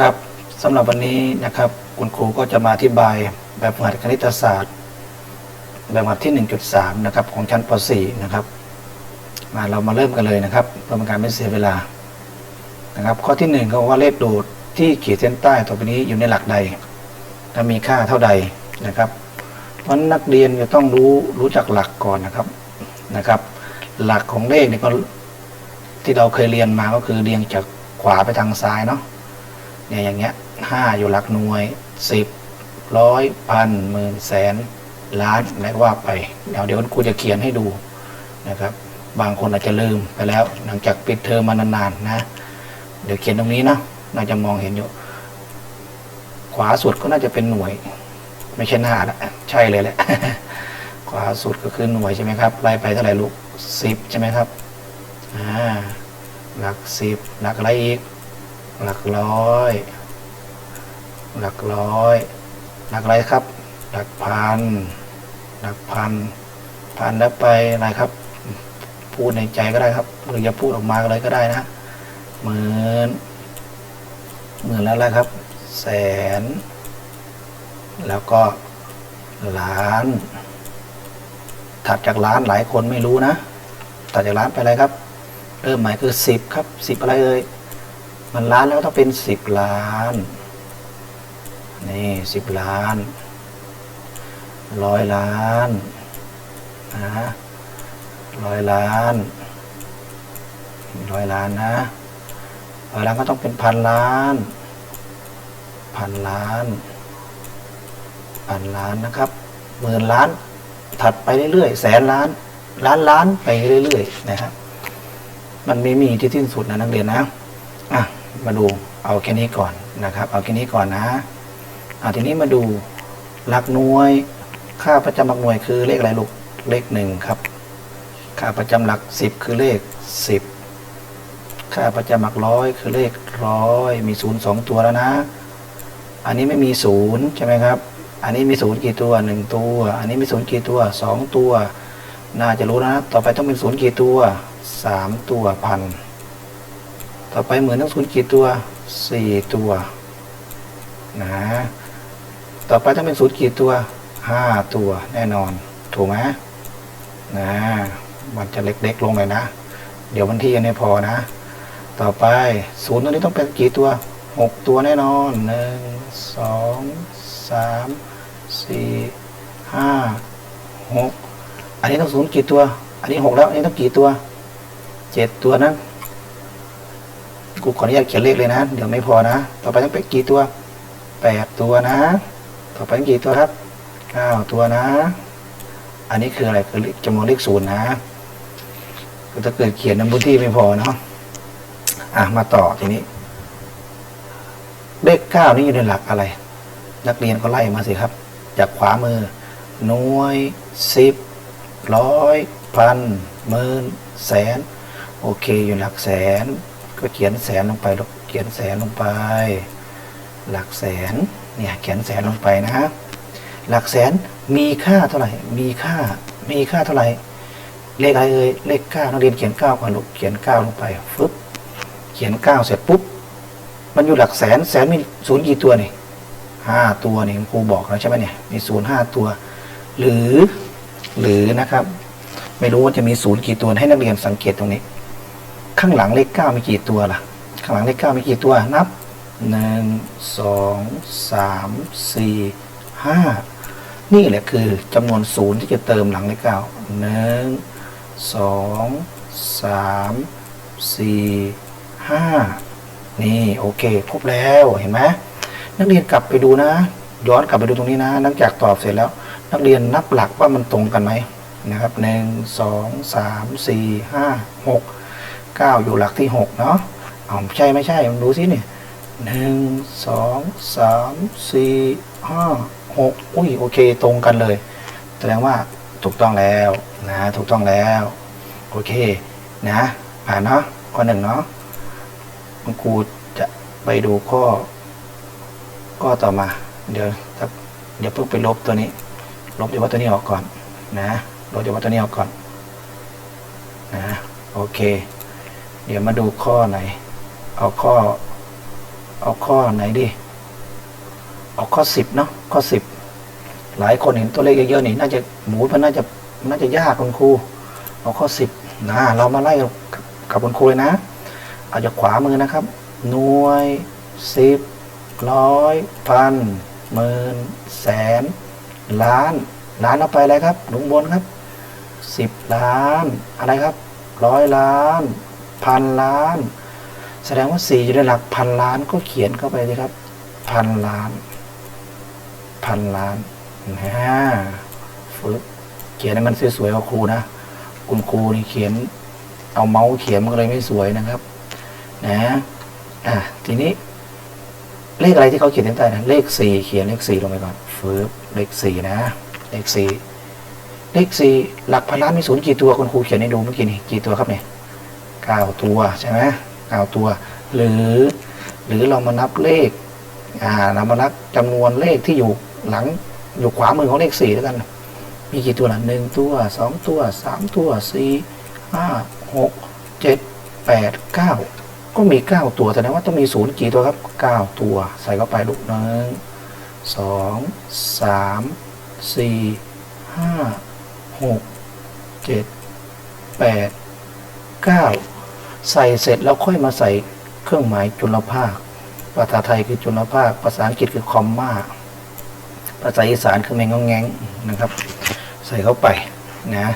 ครับสำหรับวันนี้นะครับ คุณครูก็จะมาอธิบายแบบฝึกหัดคณิตศาสตร์ แบบหัดที่ 1.3 นะครับ ของชั้นป .4 นะครับ มาเรามาเริ่มกันเลยนะครับเพื่อเป็นการไม่เสียเวลานะครับ ข้อที่ 1 ก็ว่าเลขโดดที่ขีดเส้นใต้ต่อไปนี้อยู่ในหลักใดและมีค่าเท่าใดนะครับ เพราะฉะนั้นนักเรียนจะต้องรู้รู้จักหลักก่อนนะครับนะครับ หลักของเลขเนี่ยก็ที่เราเคยเรียนมาก็คือเรียงจากขวาไปทางซ้ายเนาะ เนี่ยอย่างเงี้ยห้าอยู่หลักหน่วยสิบร้อยพันหมื่นแสนล้านอะไรก็ว่าไปเดี๋ยวเดี๋ยวครูจะเขียนให้ดูนะครับ บางคนอาจจะลืมไปแล้ว หลังจากปิดเทอมมานานๆนะ เดี๋ยวเขียนตรงนี้นะน่าจะมองเห็นอยู่ ขวาสุดก็น่าจะเป็นหน่วย ไม่ใช่หน้าละใช่เลยแหละขวาสุดก็คือหน่วยใช่ไหมครับไล่ไปเท่าไหร่ลูกสิบใช่ไหมครับอ่าหลักสิบหลักอะไรอีก หลักร้อย หลักร้อย หลักอะไรครับ หลักพัน หลักพัน พันแล้วไปอะไรครับ พูดในใจก็ได้ครับ หรือจะพูดออกมาเลยก็ได้นะหมื่นหมื่นแล้วอะไรครับ แสน แล้วก็ล้าน ถัดจากล้านหลายคนไม่รู้นะ ถัดจากล้านไปอะไรครับ เริ่มใหม่คือสิบครับสิบอะไรเอ่ย มันล้านแล้วต้องเป็นสิบล้าน นี่สิบล้านร้อยล้านนะร้อยล้านร้อยล้านนะร้อยล้านก็ต้องเป็นพันล้าน พันล้าน พันล้านนะครับหมื่นล้านถัดไปเรื่อยๆแสนล้าน ล้านล้านไปเรื่อยๆนะครับมันไม่มีที่สิ้นสุดนะนักเรียนนะอะ มาดูเอาแค่นี้ก่อนนะครับ เอาแค่นี้ก่อนนะอะทีนี้มาดูหลักหน่วย ค่าประจำหลักหน่วยคือเลขอะไรลูกเลขหนึ่งครับ ค่าประจำหลักสิบคือเลขสิบค่าประจำหลักร้อยคือเลขร้อยมีศูนย์สองตัวแล้วนะ อันนี้ไม่มีศูนย์ใช่ไหมครับ อันนี้มีศูนย์กี่ตัวหนึ่งตัว อันนี้มีศูนย์กี่ตัวสองตัว น่าจะรู้นะ ต่อไปต้องเป็นศูนย์กี่ตัวสามตัวพัน ต่อไปเหมือนต้องศูนย์กี่ตัวสี่ตัวนะต่อไปต้องเป็นศูนย์กี่ตัวห้าตัวแน่นอน ถูกไหมนะมันจะเล็กๆลงเลยนะ เดี๋ยววันที่ยังไม่พอนะ ต่อไปศูนย์ตัวนี้ต้องเป็นกี่ตัวหกตัวแน่นอนหนึ่งสองสามสี่ห้าหกอันนี้ต้องศูนย์กี่ตัว อันนี้หกแล้วอันนี้ต้องกี่ตัวเจ็ดตัวนะ กูขออนุญาตเขียนเลขเลยนะ เดี๋ยวไม่พอนะ ต่อไปต้องเป็นกี่ตัวแปดตัวนะ ต่อไปกี่ตัวครับเก้าตัวนะ อันนี้คืออะไรคือจำนวนเลขศูนย์นะคือถ้าเกิดเขียนในพื้นที่ไม่พอเนาะอะมาต่อทีนี้ เลขเก้านี่อยู่ในหลักอะไร นักเรียนก็ไล่มาสิครับ จากขวามือหน่วยสิบร้อยพันหมื่นแสน โอเคอยู่หลักแสน ก็เขียนแสนลงไปล้วเขียนแสนลงไป หลักแสนเนี่ยเขียนแสนลงไปนะหลักแสนมีค่าเท่าไหร่ มีค่า มีค่าเท่าไหร่ เลขอะไรเอ่ยเลขเก้านักเรียนเขียนเก้าก่อนลูกเขียนเก้าลงไปฟึบเขียนเก้าเสร็จปุ๊บมันอยู่หลักแสนแสนมีศูนย์กี่ตัวนี่ห้าตัวนี่ครูบอกแล้วใช่ไหมเนี่ยมีศูนย์ห้าตัว หรือหรือนะครับ ไม่รู้ว่าจะมีศูนย์กี่ตัวให้นักเรียนสังเกตตรงนี้ ข้างหลังเลขเก้ามีกี่ตัวล่ะ ข้างหลังเลขเก้ามีกี่ตัวนับหนึ่งสองสามสี่ห้านี่แหละคือจำนวนศูนย์ที่จะเติมหลังเลขเก้าหนึ่งสองสามสี่ห้านี่โอเคครบแล้วเห็นไหมนักเรียนกลับไปดูนะ ย้อนกลับไปดูตรงนี้นะหลังจากตอบเสร็จแล้ว นักเรียนนับหลักว่ามันตรงกันไหมนะครับหนึ่งสองสามสี่ห้าหก เก้าอยู่หลักที่หกเนาะเอาใช่ไม่ใช่มันดูสิเนี่ยหนึ่งสองสามสี่ห้าหกอุ้ยโอเคตรงกันเลย แสดงว่าถูกต้องแล้วนะถูกต้องแล้ว โอเคนะผ่านเนาะข้อหนึ่งเนาะคุณครูจะไปดูข้อ ข้อต่อมา เดี๋ยวเดี๋ยวเพิ่งไปลบตัวนี้ ลบเดี๋ยวว่าตัวนี้ออกก่อนนะลบเดี๋ยวว่าตัวนี้ออกก่อนนะโอเค เดี๋ยวมาดูข้อไหน เอาข้อ เอาข้อไหนดีเอาข้อสิบเนาะ ข้อสิบ หลายคนเห็นตัวเลขเยอะๆนี่น่าจะหมูมันน่าจะน่าจะยากคุณครู เอาข้อสิบนะ เรามาไล่กับกับคุณครูเลยนะ เอาจากขวามือนะครับ หน่วยสิบร้อยพันหมื่นแสน ล้าน ล้านเอาไปอะไรครับลงบนครับสิบล้านอะไรครับร้อยล้าน พันล้าน แสดงว่าสี่อยู่ในหลักพันล้านก็เขียนเข้าไปเลยครับ พันล้าน พันล้านนะฝึกเขียนให้มันสวยๆเอาครูนะ คุณครูนี่เขียน เอาเมาส์เขียนมันก็เลยไม่สวยนะครับ นะอะทีนี้ เลขอะไรที่เขาเขียนเต็มใต้นะเลขสี่เขียนเลขสี่ลงไปก่อนฟืบเลขสี่นะ เลขสี่เลขสี่หลักพันล้านมีศูนย์กี่ตัวคุณครูเขียนให้ดูเมื่อกี้นี่กี่ตัวครับเนี่ย เก้าตัวใช่ไหมเก้าตัว หรือหรือเรามานับเลขอ่าเรามานับจำนวนเลขที่อยู่หลังอยู่ขวามือของเลขสี่แล้วกัน มีกี่ตัวล่ะหนึ่งตัวสองตัวสามตัวสี่ห้าหกเจ็ดแปดเก้าก็มีเก้าตัวแสดงว่าต้องมีศูนย์กี่ตัวครับเก้าตัวใส่เข้าไปลูกหนึ่งสองสามสี่ห้าหกเจ็ดแปดเก้า ใส่เสร็จแล้วค่อยมาใส่เครื่องหมายจุลภาค ภาษาไทยคือจุลภาค ภาษาอังกฤษคือคอมมาภาษาอีสานคือแมงงงแงงนะครับ ใส่เข้าไปนะ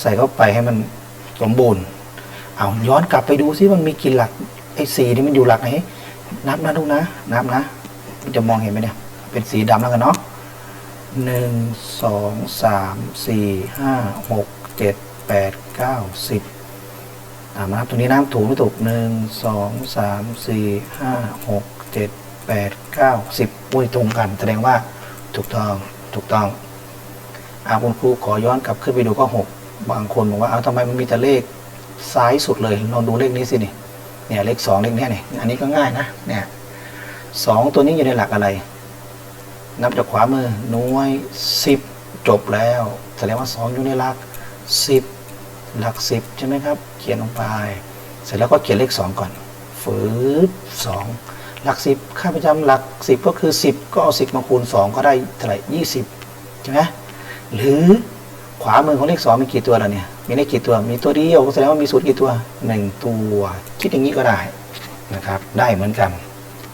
ใส่เข้าไปให้มันสมบูรณ์เอาย้อนกลับไปดูซิมันมีกี่หลักไอ้สีนี่มันอยู่หลักไหนนับนะลูกนะนับนะมันจะมองเห็นไหมเนี่ย เป็นสีดำแล้วกันเนาะหนึ่งสองสามสี่ห้าหกเจ็ดแปดเก้าสิบ นะครับตรงนี้น้ำถูกไม่ถูกหนึ่งสองสามสี่ห้าหกเจ็ดแปดเก้าสิบอุ้ยตรงกัน แสดงว่าถูกต้องถูกต้องอาคุณครูขอย้อนกลับขึ้นไปดูข้อหกบางคนบอกว่าเอาทำไมมันมีแต่เลขซ้ายสุดเลยลองดูเลขนี้สินี่เนี่ยเลขสองเลขนี้นี่อันนี้ก็ง่ายนะเนี่ยสองตัวนี้อยู่ในหลักอะไร นับจากขวามือหน่วยสิบจบแล้ว แสดงว่าสองอยู่ในหลักสิบ หลักสิบใช่ไหมครับ เขียนลงไป เสร็จแล้วก็เขียนเลขสองก่อนฝืบสองหลักสิบค่าประจำหลักสิบก็คือสิบก็เอาสิบมาคูณสองก็ได้เท่าไหร่ยี่สิบใช่ไหมหรือขวามือของเลขสองมีกี่ตัวล่ะเนี่ย มีเลขกี่ตัว มีตัวเดียวก็แสดงว่ามีศูนย์กี่ตัวหนึ่งตัว คิดอย่างนี้ก็ได้นะครับ ได้เหมือนกัน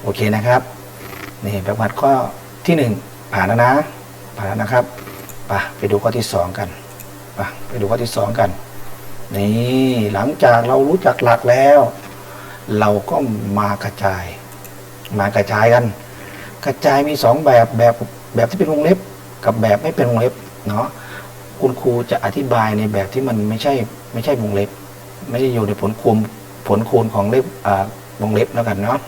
โอเคนะครับนี่แบบวัดข้อที่หนึ่งผ่านแล้วนะ ผ่านแล้วนะครับไปไปดูข้อที่สองกันไปไปดูข้อที่สองกัน นี่หลังจากเรารู้จักหลักแล้ว เราก็มากระจาย มากระจายกัน กระจายมีสองแบบแบบแบบที่เป็นวงเล็บ กับแบบไม่เป็นวงเล็บเนาะคุณครูจะอธิบายในแบบที่มันไม่ใช่ไม่ใช่วงเล็บ ไม่ได้อยู่ในผลคูณผลคูณของเล็บอ่าวงเล็บแล้วกันเนาะ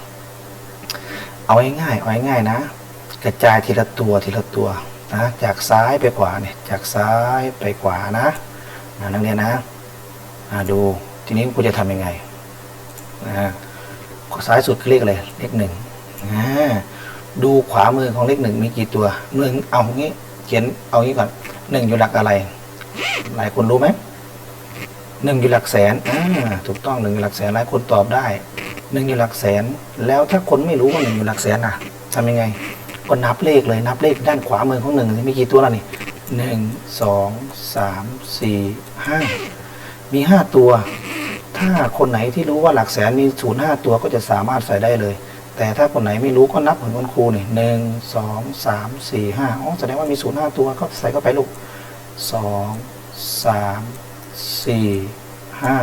เอาง่ายๆเอาง่ายๆนะ กระจายทีละตัวทีละตัวนะจากซ้ายไปขวาเนี่ยจากซ้ายไปขวานะนะนักเรียนนะ ดูทีนี้ครูจะทำยังไงนะฮะซ้ายสุดคือเลขอะไรเลขหนึ่งอ่าดูขวามือของเลขหนึ่งมีกี่ตัวหนึ่งเอางี้เขียนเอางี้ก่อนหนึ่งอยู่หลักอะไร หลายคนรู้ไหมหนึ่งอยู่หลักแสนอ่าถูกต้องหนึ่งอยู่หลักแสนหลายคนตอบได้หนึ่งอยู่หลักแสน แล้วถ้าคนไม่รู้ว่าหนึ่งอยู่หลักแสนอะทำยังไง ก็นับเลขเลยนับเลขด้านขวามือของหนึ่งมีกี่ตัวแล้วนี่หนึ่งสองสามสี่ห้า มีห้าตัว ถ้าคนไหนที่รู้ว่าหลักแสนมีศูนย์ห้าตัวก็จะสามารถใส่ได้เลย แต่ถ้าคนไหนไม่รู้ก็นับเหมือนคุณครูนี่หนึ่งสองสามสี่ห้าอ๋อแสดงว่ามีศูนย์ห้าตัวก็ใส่เข้าไปลูกสองสามสี่ห้า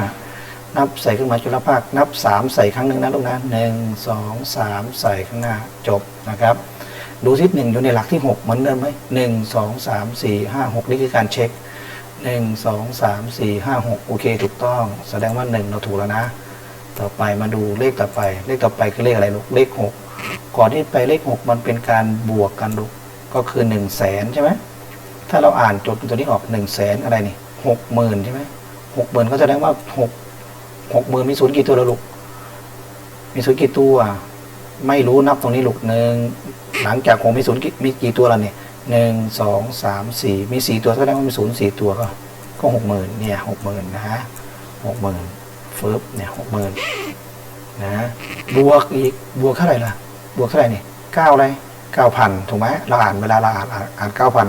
นับใส่เครื่องหมาจุลภาค นับสามใส่ครั้งหนึ่งนะลูกนะหนึ่งสองสามใส่ข้างหน้าจบนะครับ ดูซิหนึ่งอยู่ในหลักที่หกเหมือนเดิมไหมหนึ่งสองสามสี่ห้าหกนี่คือการเช็ค หนึ่งสองสามสี่ห้าหกโอเคถูกต้อง แสดงว่าหนึ่งเราถูกแล้วนะ ต่อไปมาดูเลขต่อไป เลขต่อไปคือเลขอะไรลูกเลขหกก่อนที่ไปเลขหกมันเป็นการบวกกันลูกก็คือหนึ่งแสนใช่ไหมถ้าเราอ่านจดตัวนี้ออกหนึ่งแสนอะไรนี่หกหมื่นใช่ไหมหกหมื่นก็แสดงว่าหกหกหมื่นมีศูนย์กี่ตัวแล้วลูก มีศูนย์กี่ตัว ไม่รู้นับตรงนี้ลูกหนึ่งหลังจากหกมีศูนย์มีกี่ตัวแล้วเนี่ย หนึ่งสองสามสี่มีสี่ตัวแสดงว่ามีศูนย์สี่ตัวก็ก็หกหมื่นเนี่ยหกหมื่นนะฮะหกหมื่นฟึบเนี่ยหกหมื่นนะบวกอีกบวกเท่าไหร่ล่ะ บวกเท่าไหร่นี่เก้าอะไรเก้าพันถูกไหมเราอ่านเวลาเราอ่านอ่านเก้าพัน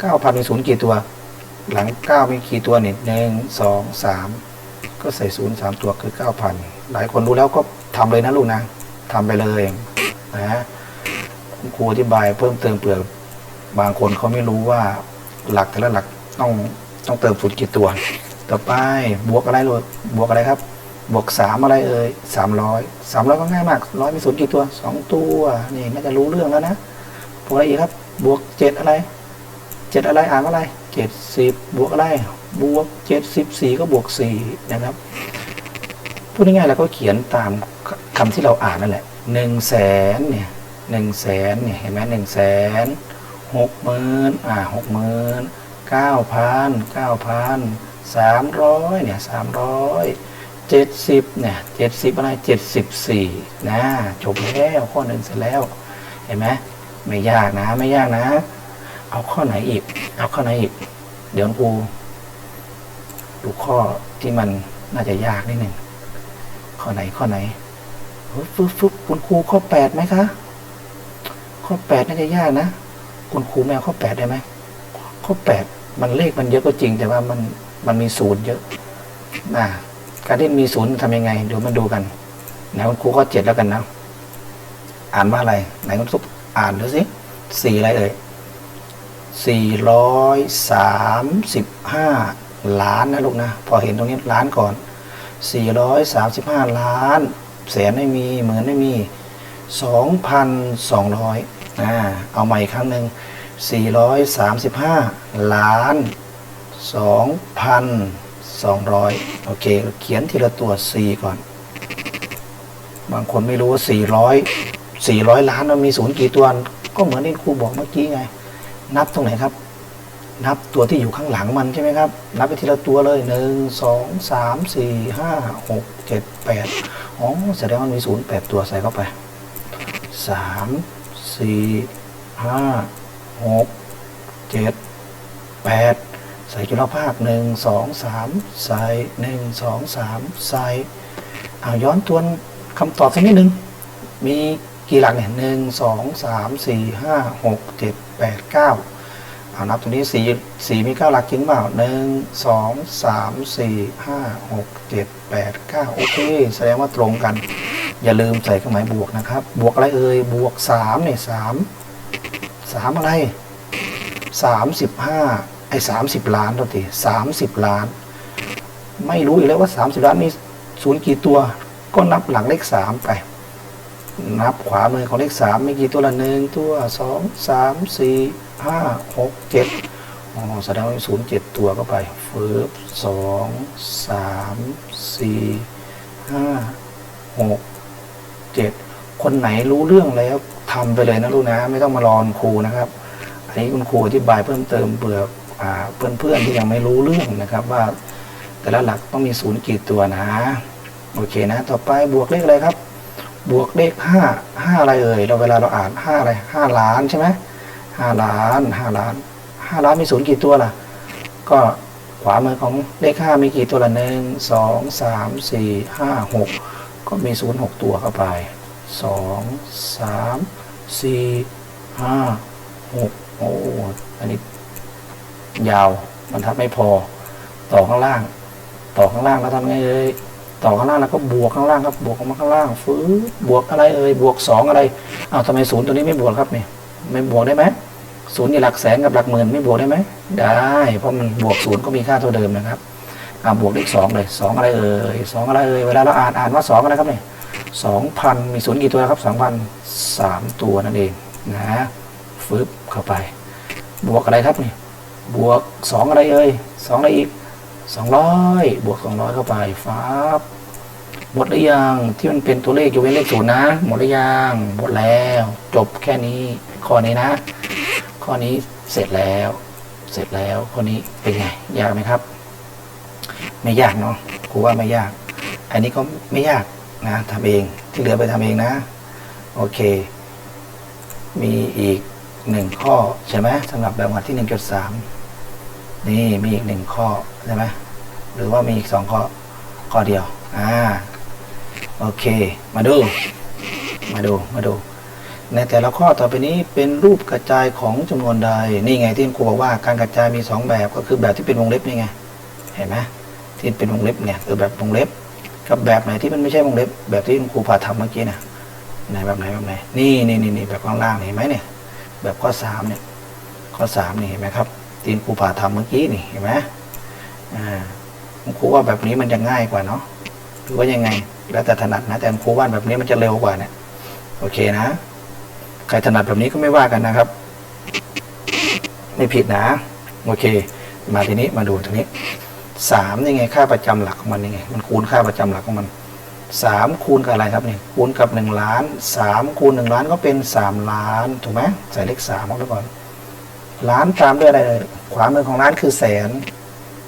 เก้าพันมีศูนย์กี่ตัว หลังเก้ามีกี่ตัวนี่หนึ่งสองสามก็ใส่ศูนย์สามตัวคือเก้าพันหลายคนรู้แล้วก็ทำเลยนะลูกนะทำไปเลยนะครูอธิบายเพิ่มเติมเปลือก บางคนเขาไม่รู้ว่าหลักแต่ละหลักต้องต้องเติมศูนย์กี่ตัว ต่อไปบวกอะไรลูกบวกอะไรครับ บวกสามอะไรเอ่ยสามร้อยสามร้อยก็ง่ายมากร้อยมีศูนย์กี่ตัวสองตัวนี่น่าจะรู้เรื่องแล้วนะบวกอะไรอีกครับ บวกเจ็ดอะไรเจ็ดอะไรอ่านอะไรเจ็ดสิบบวกอะไรบวกเจ็ดสิบสี่ก็บวกสี่นะครับพูดง่ายๆเราก็เขียนตามคำที่เราอ่านนั่นแหละหนึ่งแสนเนี่ยหนึ่งแสนเนี่ยเห็นไหมหนึ่งแสน หกหมื่นอ่าหกหมื่นเก้าพันเก้าพันสามร้อยเนี่ยสามร้อยเจ็ดสิบเนี่ยเจ็ดสิบอะไรเจ็ดสิบสี่นะจบแล้วข้อหนึ่งเสร็จแล้ว เห็นไหมไม่ยากนะไม่ยากนะ เอาข้อไหนอีก เอาข้อไหนอีก เดี๋ยวครูดูข้อที่มันน่าจะยากนิดหนึ่งข้อไหนข้อไหนเฮ้ยฟึบฟึบคุณครูข้อแปดไหมคะ ข้อแปดน่าจะยากนะ คุณครูแมวข้อแปดได้ไหมข้อแปดมันเลขมันเยอะก็จริง แต่ว่ามันมันมีศูนย์เยอะนะการที่มีศูนย์ทำยังไงเดี๋ยวมาดูกันไหนคุณครูข้อเจ็ดแล้วกันนะ อ่านว่าอะไร ไหนคุณซุปอ่านดูสิสี่อะไรเอ่ยสี่ร้อยสามสิบห้าล้านนะลูกนะ พอเห็นตรงนี้ล้านก่อนสี่ร้อยสามสิบห้าล้าน แสนไม่มีหมื่นไม่มีสองพันสองร้อย อ่าเอาใหม่อีกครั้งหนึ่งสี่ร้อยสามสิบห้าล้านสองพันสองร้อยโอเค เขียนทีละตัว 4 ก่อน บางคนไม่รู้ว่าสี่ร้อยสี่ร้อยล้านมันมีศูนย์กี่ตัว ก็เหมือนที่ครูบอกเมื่อกี้ไง นับตรงไหนครับ นับตัวที่อยู่ข้างหลังมันใช่ไหมครับ นับไปทีละตัวเลยหนึ่งสองสามสี่ห้าหกเจ็ดแปดอ๋อแสดงว่ามีศูนย์แปดตัวใส่เข้าไปสาม สี่ห้าหกเจ็ดแปดใส่จุลภาคหนึ่งสองสามใส่หนึ่งสองสามใส่เอาย้อนทวนคำตอบสักนิดนึง มีกี่หลักเนี่ยหนึ่งสองสามสี่ห้าหกเจ็ดแปดเก้าเอานับตรงนี้สี่สี่มีเก้าหลักจริงเปล่าหนึ่งสองสามสี่ห้าหกเจ็ดแปดเก้าโอเค แสดงว่าตรงกัน อย่าลืมใส่เครื่องหมายบวกนะครับ บวกอะไรเอ่ย บวกสามเนี่ยสามสามอะไรสามสิบห้าไอ้สามสิบล้านตัวทีสามสิบล้าน ไม่รู้อีกแล้วว่าสามสิบล้านมีศูนย์กี่ตัว ก็นับหลังเลขสามไป นับขวามือของเลขสามมีกี่ตัวละหนึ่งตัวสองสามสี่ห้าหกเจ็ดอ๋อแสดงว่าศูนย์เจ็ดตัวก็ไปฟืบสองสามสี่ห้าหก จ็ดคนไหนรู้เรื่องแล้วทำไปเลยนะลูกนะ ไม่ต้องมารอคุณครูนะครับ อันนี้คุณครูอธิบายเพิ่มเติมเผื่ออ่าเพื่อนๆที่ยังไม่รู้เรื่องนะครับ ว่าแต่ละหลักต้องมีศูนย์กี่ตัวนะ โอเคนะ ต่อไปบวกเลขอะไรครับ บวกเลขห้าห้าอะไรเอ่ยเราเวลาเราอ่านห้าอะไรห้าล้านใช่ไหมห้าล้านห้าล้านห้าล้านมีศูนย์กี่ตัวล่ะ ก็ขวามือของเลขห้ามีกี่ตัวละหนึ่งสองสามสี่ห้าหก ก็มีศูนย์หกตัวเข้าไปสองสามสี่ห้าหกโอ้อันนี้ยาวบรรทัดไม่พอ ต่อข้างล่าง ต่อข้างล่างแล้วทำไงเอ่ยต่อข้างล่างแล้วก็บวกข้างล่างครับบวกมาข้างล่างฟื้บวกอะไรเอ่ยบวกสองอะไรอ้าวทำไมศูนย์ตัวนี้ไม่บวกครับเนี่ยไม่บวกได้ไหมศูนย์อยู่หลักแสนกับหลักหมื่นไม่บวกได้ไหมได้ เพราะมันบวกศูนย์ก็มีค่าเท่าเดิมนะครับ อ่าบวกเลขสองเลยสองอะไรเอ่ยสองอะไรเอ่ยเวลาเราอ่านอ่านว่าสองอะไรครับเนี่ยสองพันมีศูนย์กี่ตัวครับสองพันสามตัวนั่นเองนะฟึบเข้าไป บวกอะไรครับเนี่ยบวกสองอะไรเอ่ยสองอะไรอีกสองร้อยบวกสองร้อยเข้าไปฟ้าบหมดหรือยังที่มันเป็นตัวเลขอยู่เป็นเลขศูนย์นะ หมดหรือยังหมดแล้ว จบแค่นี้ข้อนี้นะ ข้อนี้เสร็จแล้ว เสร็จแล้วข้อนี้เป็นไงยากไหมครับ ไม่ยากเนาะครูว่าไม่ยาก อันนี้ก็ไม่ยากนะทำเองที่เหลือไปทำเองนะ โอเค มีอีกหนึ่งข้อใช่ไหมสำหรับแบบวัดที่หนึ่งจุดสามนี่มีอีกหนึ่งข้อใช่ไหมหรือว่ามีอีกสองข้อข้อเดียวอ่าโอเค มาดู มาดูมาดู ในแต่ละข้อต่อไปนี้เป็นรูปกระจายของจำนวนใด นี่ไงที่ครูบอกว่าการกระจายมีสองแบบก็คือแบบที่เป็นวงเล็บนี่ไง เห็นไหม ที่เป็นวงเล็บเนี่ยคือแบบวงเล็บ กับแบบไหนที่มันไม่ใช่วงเล็บ แบบที่ครูพาทำเมื่อกี้นะไหนแบบไหนแบบไหนนี่นี่นี่นี่แบบข้างล่างเห็นไหมเนี่ย แบบข้อสามเนี่ยข้อสามนี่เห็นไหมครับที่ครูพาทำเมื่อกี้นี่เห็นไหมอ่าครูว่าแบบนี้มันจะง่ายกว่าเนาะหรือว่ายังไง แล้วแต่ถนัดนะแต่ครูว่าแบบนี้มันจะเร็วกว่าเนี่ยโอเคนะใครถนัดแบบนี้ก็ไม่ว่ากันนะครับ ไม่ผิดนะ โอเค มาทีนี้มาดูทีนี้ สามนี่ไงค่าประจำหลักของมันนี่ไงมันคูณค่าประจำหลักของมันสามคูณกับอะไรครับเนี่ยคูณกับหนึ่งล้านสามคูณหนึ่งล้านก็เป็นสามล้านถูกไหมใส่เลขสามเข้าไปก่อนล้านตามด้วยอะไรเลยขวามือของล้านคือแสน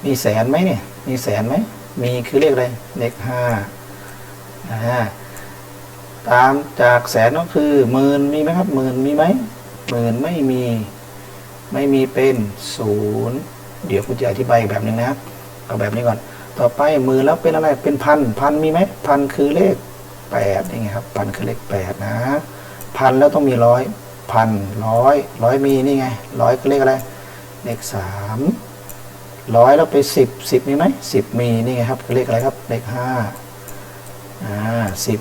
มีแสนไหมเนี่ย มีแสนไหมมีคือเลขอะไรเลขห้าอ่าตามจากแสนก็คือหมื่นมีไหมครับหมื่นมีไหมหมื่นไม่มีไม่มีเป็นศูนย์เดี๋ยวคุณจะอธิบายอีกแบบหนึ่งนะครับ เอาแบบนี้ก่อน ต่อไปหมื่นแล้วเป็นอะไรเป็นพันพันมีไหมพันคือเลขแปดนี่ไงครับพันคือเลขแปดนะพันแล้วต้องมีร้อยพันร้อยร้อยมีนี่ไงร้อยคือเลขอะไรเลขสามร้อยแล้วไปสิบสิบมีไหมสิบมีนี่ไงครับคือเลขอะไรครับเลขห้าอ่าสิบ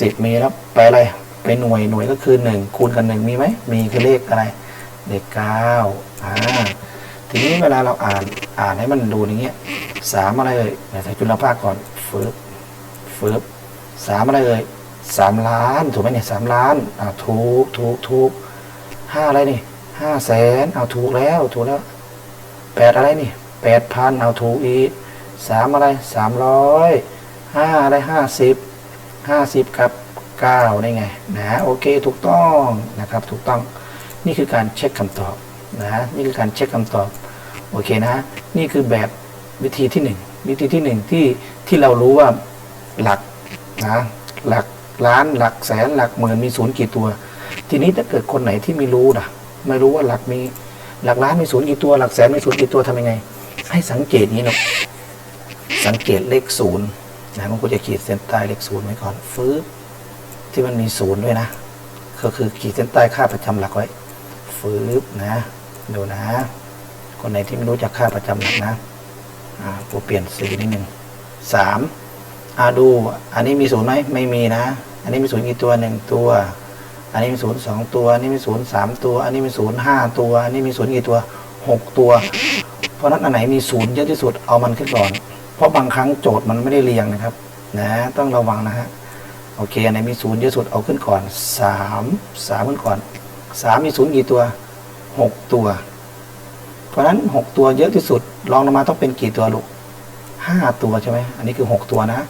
สิบมีแล้วไปอะไรไปหน่วยหน่วยก็คือหนึ่งคูณกับหนึ่งมีไหมมีคือเลขอะไรเลขเก้าอ่าทีนี้เวลาเราอ่าน อ่านให้มันดูอย่างเงี้ยสามอะไรเอ่ยเดี๋ยวใส่จุลภาคก่อนฟืบฟืบสามอะไรเอ่ยสามล้านถูกไหมเนี่ยสามล้านอ่าถูกถูกถูกห้าอะไรนี่ห้าแสนเอาถูกแล้วถูกแล้วแปดอะไรนี่แปดพันเอาถูกอีกสามอะไรสามร้อยห้าอะไรห้าสิบห้าสิบกับเก้าได้ไงนะโอเคถูกต้องนะครับถูกต้องนี่คือการเช็คคำตอบนะนี่คือการเช็คคำตอบ โอเคนะ นี่คือแบบวิธีที่หนึ่งวิธีที่หนึ่งที่ที่เรารู้ว่าหลักนะหลักล้านหลักแสนหลักหมื่นมีศูนย์กี่ตัว ทีนี้ถ้าเกิดคนไหนที่ไม่รู้นะไม่รู้ว่าหลักมีหลักล้านมีศูนย์กี่ตัว หลักแสนมีศูนย์กี่ตัวทำยังไง ให้สังเกตนี้นะสังเกตเลขศูนย์นะมันก็จะขีดเส้นใต้เลขศูนย์ไว้ก่อนฟื้บที่มันมีศูนย์ด้วยนะก็คือขีดเส้นใต้ค่าประจำหลักไว้ฟื้บนะดูนะ คนไหนที่ไม่รู้จักค่าประจำหลักนะอ่ากูเปลี่ยนสีนิดหนึ่งสามอาดู อันนี้มีศูนย์ไหมไม่มีนะ อันนี้มีศูนย์กี่ตัวหนึ่งตัว อันนี้มีศูนย์สองตัว อันนี้มีศูนย์สามตัว อันนี้มีศูนย์ห้าตัว อันนี้มีศูนย์กี่ตัวหกตัว เพราะนั้นอันไหนมีศูนย์เยอะที่สุดเอามันขึ้นก่อน เพราะบางครั้งโจทย์มันไม่ได้เรียงนะครับ นะ ต้องระวังนะฮะ โอเค อันไหนมีศูนย์เยอะสุดเอาขึ้นก่อนสามสามขึ้นก่อนสามมีศูนย์กี่ตัวหกตัว ราะฉะนั้นหกตัวเยอะที่สุดลองลงมาต้องเป็นกี่ตัวลูกห้าตัวใช่ไหมอันนี้คือหกตัวนะ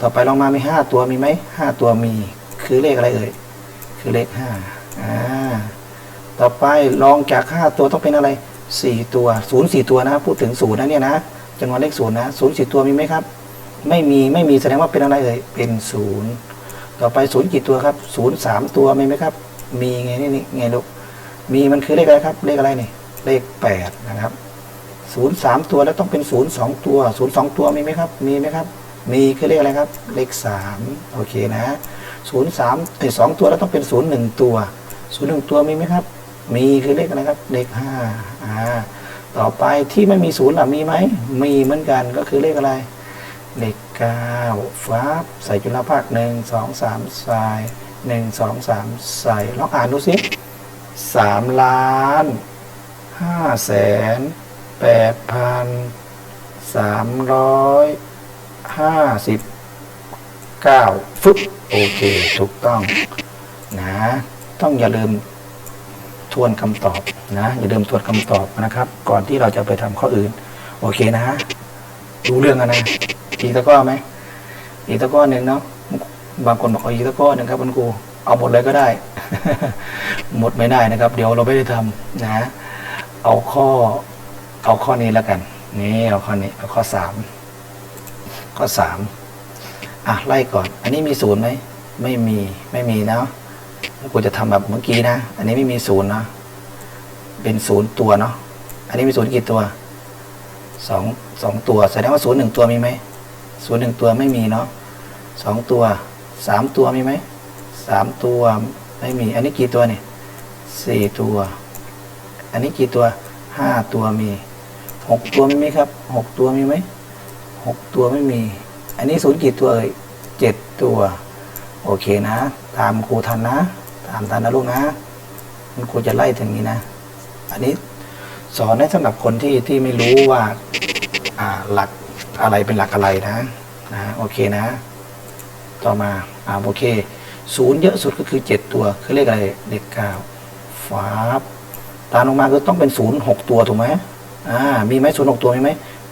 ต่อไปลองมามีห้าตัวมีไหมห้าตัวมีคือเลขอะไรเอ่ยคือเลขห้าอ่าต่อไปลองจากห้าตัวต้องเป็นอะไรสี่ตัวศูนย์สี่ตัวนะพูดถึงศูนย์นะเนี่ยนะจำนวนเลขศูนย์นะศูนย์สี่ตัวมีไหมครับ ไม่มีไม่มีแสดงว่าเป็นอะไรเอ่ยเป็นศูนย์ต่อไปศูนย์กี่ตัวครับศูนย์สามตัวมีไหมครับ มีไงนี่นี่ไงลูกมีมันคือเลขอะไรครับ เลขอะไรนี่ เลขแปดนะครับศูนย์สามตัวแล้วต้องเป็นศูนย์สองตัวศูนย์สองตัวมีไหมครับ มีไหมครับ มีคือเลขอะไรครับ เลขสามโอเคนะศูนย์สามไอ้สองตัวแล้วต้องเป็นศูนย์หนึ่งตัวศูนย์หนึ่งตัวมีไหมครับ มีคือเลขอะไรครับ เลขห้าอ่าต่อไปที่ไม่มีศูนย์ล่ะมีไหม มีเหมือนกันก็คือเลขอะไร เลขเก้าฟ้าใส่จุลภาคหนึ่งสองสามใส่หนึ่งสองสามใส่ลองอ่านดูสิสามล้าน ห้าแสนแปดพันสามร้อยห้าสิบเก้าฟึบโอเคถูกต้องนะต้องอย่าลืมทวนคำตอบนะอย่าลืมทวนคำตอบนะครับ ก่อนที่เราจะไปทำข้ออื่น โอเคนะรู้เรื่องกันนะอีกตะก้อไหมอีกตะก้อหนึ่งเนาะบางคนบอกเอาอีกตะก้อหนึ่งครับคุณครูเอาหมดเลยก็ได้ หมดไม่ได้นะครับ เดี๋ยวเราไม่ได้ทำนะ เอาข้อ เอาข้อนี้แล้วกัน นี่เอาข้อนี้เอาข้อสามข้อสามอะไล่ก่อน อันนี้มีศูนย์ไหมไม่มีไม่มีเนาะกูจะทำแบบเมื่อกี้นะ อันนี้ไม่มีศูนย์นะเป็นศูนย์ตัวเนาะอันนี้มีศูนย์กี่ตัวสองสองตัวแสดงว่าศูนย์หนึ่งตัวมีไหมศูนย์หนึ่งตัวไม่มีเนาะสองตัวสามตัวมีไหมสามตัวไม่มี อันนี้กี่ตัวเนี่ยสี่ตัว อันนี้กี่ตัวห้าตัวมีหกตัวมีไหมครับหกตัวมีไหมหกตัวไม่มี อันนี้ศูนย์กี่ตัวเอ่ยเจ็ดตัว โอเคนะ ตามครูทันนะ ตามทันนะลูกนะคุณครูจะไล่ถึงนี้นะ อันนี้สอนให้สำหรับคนที่ที่ไม่รู้ว่าอ่าหลักอะไรเป็นหลักอะไรนะนะโอเคนะ ต่อมาอ่าโอเคศูนย์เยอะสุดก็คือเจ็ดตัวคือเลขอะไรเลขเก้าฟ้า บตามลงมาคือต้องเป็นศูนย์หกตัวถูกไหมอ่า มีไหมศูนย์หกตัวมีไหม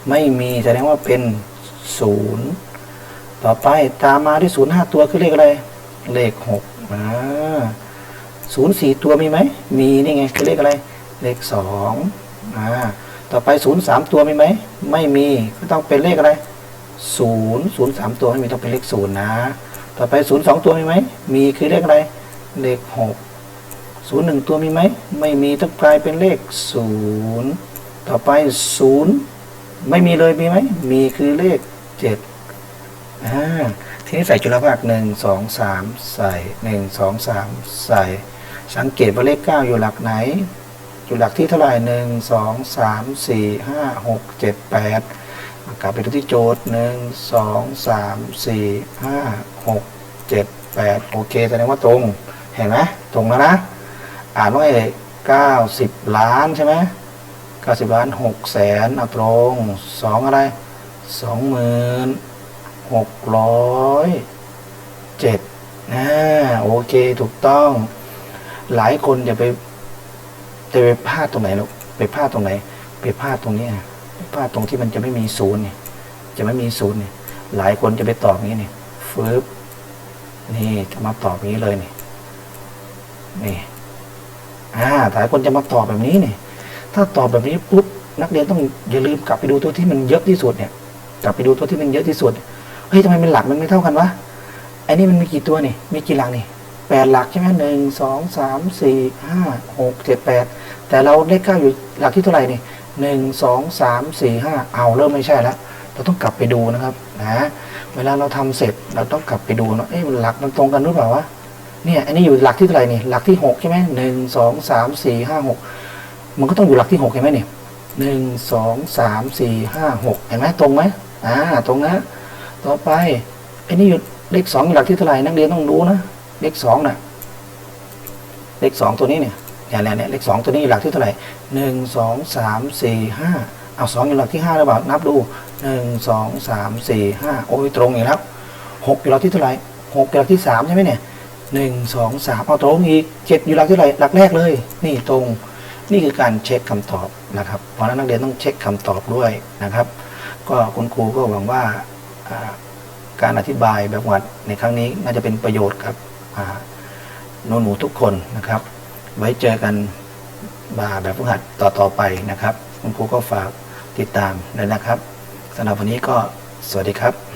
ไม่มีแสดงว่าเป็นศูนย์ต่อไปตามมาที่ศูนย์ห้าตัวคือเลขอะไร เลขหกอ่าศูนย์สี่ตัวมีไหม มีนี่ไงคือเลขอะไร เลขสองอ่า ต่อไปศูนย์สามตัวมีไหม ไม่มี ก็ต้องเป็นเลขอะไรศูนย์ศูนย์สามตัวไม่มีต้องเป็นเลขศูนย์นะ ต่อไปศูนย์สองตัวมีไหม มีคือเลขอะไร เลขหก ศูนย์หนึ่งตัวมีไหม ไม่มีต้องกลายเป็นเลขศูนย์ต่อไปศูนย์ไม่มีเลยมีไหม มีคือเลขเจ็ดอ่าทีนี้ใส่จุลภาคหนึ่งสองสามใส่หนึ่งสองสามใส่ สังเกตว่าเลขเก้าอยู่หลักไหน อยู่หลักที่เท่าไหร่หนึ่งสองสามสี่ห้าหกเจ็ดแปดกลับไปดูที่โจทย์หนึ่งสองสามสี่ห้าหกเจ็ดแปดโอเคแสดงว่าตรง เห็นไหมตรงแล้วนะ อ่านว่าไอ้เก้าสิบล้านใช่ไหมเก้าสิบล้านหกแสนเอาตรงสองอะไรสองหมื่นหกร้อยเจ็ดนะโอเคถูกต้อง หลายคนจะไปจะไปพลาดตรงไหนลูกไปพลาดตรงไหน ไปพลาดตรงนี้พลาดตรงที่มันจะไม่มีศูนย์เนี่ยจะไม่มีศูนย์เนี่ยหลายคนจะไปตอบนี้เนี่ยฟืบนี่จะมาตอบนี้เลยนี่นี่ อ่าหลายคนจะมาตอบแบบนี้เนี่ย ถ้าตอบแบบนี้ปุ๊บนักเรียนต้องอย่าลืมกลับไปดูตัวที่มันเยอะที่สุดเนี่ย กลับไปดูตัวที่มันเยอะที่สุด เฮ้ยทำไมมันหลักมันไม่เท่ากันวะไอ้นี่มันมีกี่ตัวนี่ มีกี่หลักนี่แปดหลักใช่ไหมหนึ่งสองสามสี่ห้าหกเจ็ดแปดแต่เราเลขเก้าอยู่หลักที่เท่าไหร่นี่หนึ่งสองสามสี่ห้าเอาเริ่มไม่ใช่แล้วเราต้องกลับไปดูนะครับนะเวลาเราทำเสร็จเราต้องกลับไปดูนะเอ้ยหลักมันตรงกันหรือเปล่าวะ เนี่ยอันนี้อยู่หลักที่เท่าไหร่นี่หลักที่หกใช่ไหมหนึ่งสองสามสี่ห้าหกมันก็ต้องอยู่หลักที่หกใช่ไหมเนี่ยหนึ่งสองสามสี่ห้าหกเห็นไหมตรงไหมอ่าตรงนะต่อไปอันนี้อยู่เลขสองอยู่หลักที่เท่าไหร่นักเรียนต้องรู้นะเลขสองน่ะเลขสองตัวนี้เนี่ยเนี่ยเนี่ยเนี่ยเลขสองตัวนี้อยู่หลักที่เท่าไหร่หนึ่งสองสามสี่ห้าเอาสองอยู่หลักที่ห้าหรือเปล่านับดูหนึ่งสองสามสี่ห้าโอ้ยตรงอีกแล้วหกอยู่หลักที่เท่าไหร่หกอยู่หลักที่สามใช่ไหมเนี่ย หนึ่งสองสามเอาตรงอีกเจ็ดอยู่หลักที่เท่าไหร่หลักแรกเลย นี่ตรงนี่คือการเช็คคำตอบนะครับเพราะนั้นนักเรียนต้องเช็คคำตอบด้วยนะครับ ก็คุณครูก็หวังว่าการอธิบายแบบวัดในครั้งนี้น่าจะเป็นประโยชน์กับอ่าหนูหนูทุกคนนะครับ ไว้เจอกันบาแบบฝึกหัดต่อต่อไปนะครับ คุณครูก็ฝากติดตามเลยนะครับสำหรับวันนี้ก็สวัสดีครับ